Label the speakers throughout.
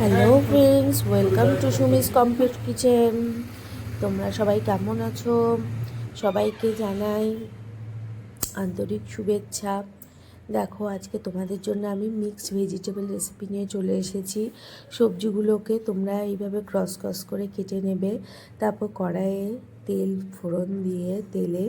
Speaker 1: Hello friends welcome to Sumi's complete kitchen তোমরা সবাই কেমন আছো? সবাইকে জানাই আন্তরিক শুভেচ্ছা। দেখো, আজকে তোমাদের জন্য আমি মিক্সড ভেজিটেবল রেসিপি নিয়ে চলে এসেছি। সবজিগুলোকে তোমরা এইভাবে ক্রস ক্রস করে কেটে নেবে। তারপর কড়াইয়ে তেল ফোড়ন দিয়ে তেলে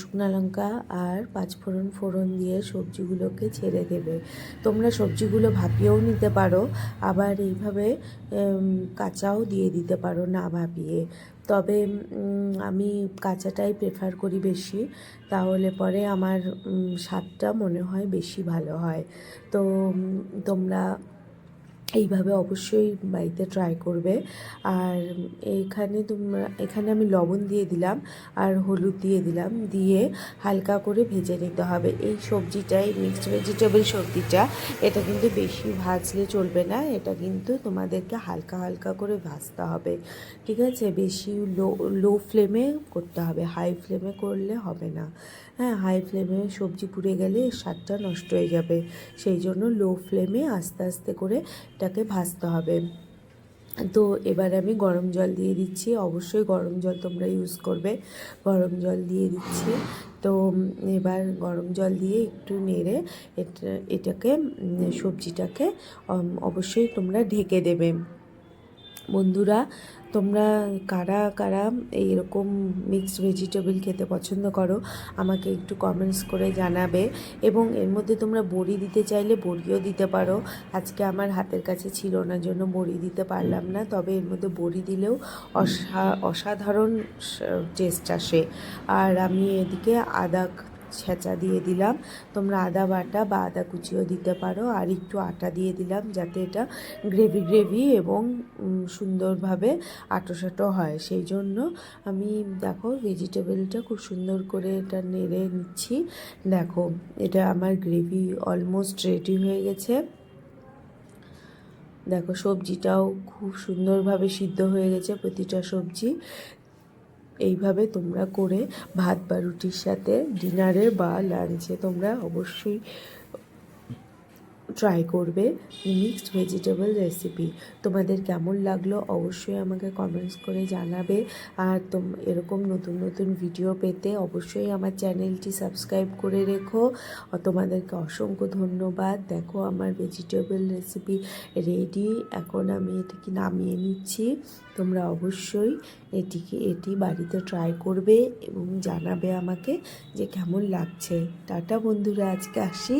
Speaker 1: শুকনো লঙ্কা আর পাঁচফোড়ন ফোড়ন দিয়ে সবজিগুলোকে ছেড়ে দেবে। তোমরা সবজিগুলো ভাপিয়েও নিতে পারো, আবার এইভাবে কাঁচাও দিয়ে দিতে পারো না ভাপিয়ে। তবে আমি কাঁচাটাই প্রেফার করি বেশি, তাহলে পরে আমার স্বাদটা মনে হয় বেশি ভালো হয়। তো তোমরা এইভাবে অবশ্যই বাড়িতে ট্রাই করবে। আর এইখানে তোমরা, এখানে আমি লবণ দিয়ে দিলাম আর হলুদ দিয়ে দিলাম। দিয়ে হালকা করে ভেজে নিতে হবে। এই সবজিটাই মিক্সড ভেজিটেবল সবজিটা, এটা কিন্তু বেশি ভাজলে চলবে না। এটা কিন্তু তোমাদেরকে হালকা হালকা করে ভাজতে হবে। ঠিক আছে? বেশি লো লো ফ্লেমে করতে হবে। হাই ফ্লেমে করলে হবে না। হ্যাঁ হাই ফ্লেমে সবজি পুড়ে গেলে স্বাদটা নষ্ট হয়ে যাবে। সেই জন্য লো ফ্লেমে আস্তে আস্তে করে এটাকে ভাজতে হবে। তো এবার আমি গরম জল দিয়ে দিচ্ছি। অবশ্যই গরম জল তোমরা ইউজ করবে। গরম জল দিয়ে দিচ্ছি। তো এবার গরম জল দিয়ে একটু নেড়ে এটা, এটাকে, সবজিটাকে, অবশ্যই তোমরা ঢেকে দেবে। বন্ধুরা, তোমরা কারা কারা এইরকম মিক্সড ভেজিটেবল খেতে পছন্দ করো, আমাকে একটু কমেন্টস করে জানাবে। এবং এর মধ্যে তোমরা বড়ি দিতে চাইলে বড়িও দিতে পারো। আজকে আমার হাতের কাছে ছিল না, জন্য বড়ি দিতে পারলাম না। তবে এর মধ্যে বড়ি দিলেও অসা, অসাধারণ টেস্ট আসে। আর আমি এদিকে আদা ছেঁচা দিয়ে দিলাম। তোমরা আদা বাটা বা আদা কুচিও দিতে পারো। আর একটু আটা দিয়ে দিলাম যাতে এটা গ্রেভি গ্রেভি এবং সুন্দরভাবে আটোসাটো হয়। সেই জন্য আমি, দেখো, ভেজিটেবলটা খুব সুন্দর করে এটা নেড়ে নিচ্ছি। দেখো, এটা আমার গ্রেভি অলমোস্ট রেডি হয়ে গেছে। দেখো, সবজিটাও খুব সুন্দরভাবে সিদ্ধ হয়ে গেছে প্রতিটা সবজি। এইভাবে তোমরা করে ভাত বা রুটির সাথে ডিনারে বা লাঞ্চে তোমরা অবশ্যই ট্রাই করবে মিক্সড ভেজিটেবল রেসিপি তোমাদের কেমন লাগল অবশ্যই আমাকে কমেন্টস করে জানাবে। আর তোম, এরকম নতুন নতুন ভিডিও পেতে অবশ্যই আমার চ্যানেলটি সাবস্ক্রাইব করে রেখো। তোমাদেরকে অসংখ্য ধন্যবাদ। দেখো আমার ভেজিটেবল রেসিপি রেডি এখন আমি এটিকে নামিয়ে নিচ্ছি। তোমরা অবশ্যই এটিকে, এটি বাড়িতে ট্রাই করবে এবং জানাবে আমাকে যে কেমন লাগছে। টাটা বন্ধুরা, আজকে আসি।